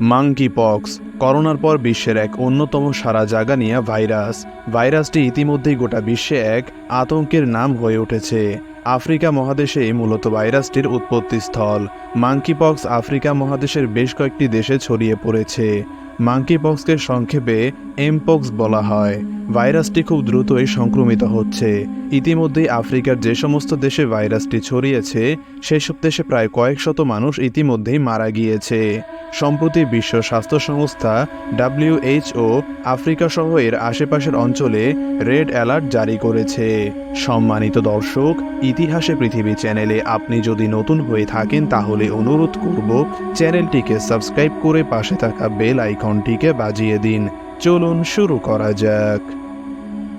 Monkey pox করোনার পর বিশ্বের এক অন্যতম সারা জাগা নিয়ে ভাইরাস। ভাইরাসটি ইতিমধ্যেই গোটা বিশ্বে এক আতঙ্কের নাম হয়ে উঠেছে। আফ্রিকা মহাদেশে মূলত ভাইরাসটির উৎপত্তিস্থল। মাঙ্কি পক্স আফ্রিকা মহাদেশের বেশ কয়েকটি দেশে ছড়িয়ে পড়েছে। মাঙ্কি পক্সকে সংক্ষেপে এমপক্স বলা হয়। ভাইরাসটি খুব দ্রুতই সংক্রমিত হচ্ছে। ইতিমধ্যেই আফ্রিকার যে সমস্ত দেশে ভাইরাসটি ছড়িয়েছে, সেসব দেশে প্রায় কয়েক শত মানুষ ইতিমধ্যেই মারা গিয়েছে। সম্প্রতি বিশ্ব স্বাস্থ্য সংস্থা ডাব্লিউএইচও আফ্রিকা সহ এর আশেপাশের অঞ্চলে রেড অ্যালার্ট জারি করেছে। সম্মানিত দর্শক, ইতিহাসে পৃথিবী চ্যানেলে আপনি যদি নতুন হয়ে থাকেন তাহলে অনুরোধ করব চ্যানেলটিকে সাবস্ক্রাইব করে পাশে থাকা বেল আইকনটিকে বাজিয়ে দিন। চলুন শুরু করা যাক।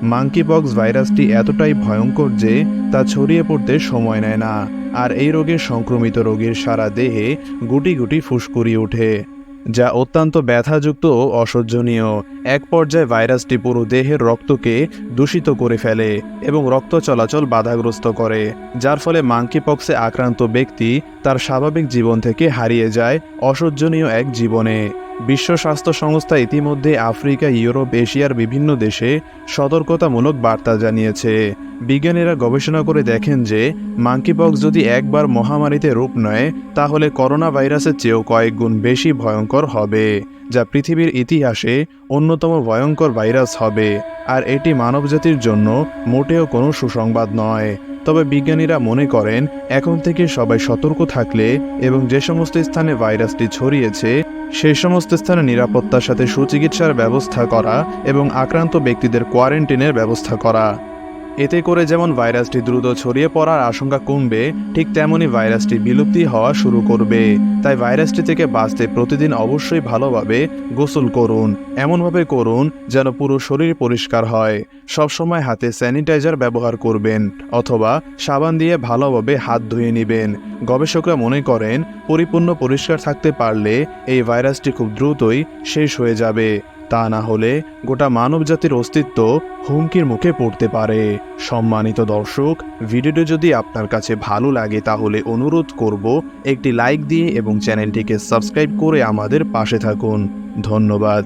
মাঙ্কিপক্স ভাইরাসটি এতটাই ভয়ঙ্কর যে তা ছড়িয়ে পড়তে সময় নেয় না। আর এই রোগে সংক্রমিত রোগীর সারা দেহে গুটি গুটি ফুসকুড়ি ওঠে, যা অত্যন্ত ব্যথাযুক্ত ও অসহ্যনীয়। এক পর্যায়ে ভাইরাসটি পুরো দেহের রক্তকে দূষিত করে ফেলে এবং রক্ত চলাচল বাধাগ্রস্ত করে, যার ফলে মাঙ্কিপক্সে আক্রান্ত ব্যক্তি তার স্বাভাবিক জীবন থেকে হারিয়ে যায় অসহ্যনীয় এক জীবনে। বিশ্ব স্বাস্থ্য সংস্থা ইতিমধ্যে আফ্রিকা, ইউরোপ, এশিয়ার বিভিন্ন দেশে সতর্কতামূলক বার্তা জানিয়েছে। বিজ্ঞানীরা গবেষণা করে দেখেন যে মাঙ্কিপক্স যদি একবার মহামারীতে রূপ নেয়, তাহলে করোনা ভাইরাসের চেয়েও কয়েক গুণ বেশি ভয়ঙ্কর হবে। যা পৃথিবীর ইতিহাসে অন্যতম ভয়ঙ্কর ভাইরাস হবে। আর এটি মানবজাতির জন্য মোটেও কোনো সুসংবাদ নয়। তবে বিজ্ঞানীরা মনে করেন, এখন থেকে সবাই সতর্ক থাকলে এবং যে সমস্ত স্থানে ভাইরাসটি ছড়িয়েছে সেই সমস্ত স্থানে নিরাপত্তার সাথে সুচিকিৎসার ব্যবস্থা করা এবং আক্রান্ত ব্যক্তিদের কোয়ারেন্টিনের ব্যবস্থা করা। এতে করে যেমন ভাইরাসটি দ্রুত ছড়িয়ে পড়ার আশঙ্কা কমবে, ঠিক তেমনই ভাইরাসটি বিলুপ্তি হওয়া শুরু করবে। তাই ভাইরাসটি থেকে বাঁচতে প্রতিদিন অবশ্যই ভালোভাবে গোসল করুন, এমনভাবে করুন যেন পুরো শরীর পরিষ্কার হয়। সবসময় হাতে স্যানিটাইজার ব্যবহার করবেন, অথবা সাবান দিয়ে ভালোভাবে হাত ধুয়ে নেবেন। গবেষকরা মনে করেন, পরিপূর্ণ পরিষ্কার থাকতে পারলে এই ভাইরাসটি খুব দ্রুতই শেষ হয়ে যাবে। তা না হলে গোটা মানবজাতির অস্তিত্ব হুমকির মুখে পড়তে পারে। সম্মানিত দর্শক, ভিডিওটি যদি আপনার কাছে ভালো লাগে তাহলে অনুরোধ করব একটি লাইক দিয়ে এবং চ্যানেলটিকে সাবস্ক্রাইব করে আমাদের পাশে থাকুন। ধন্যবাদ।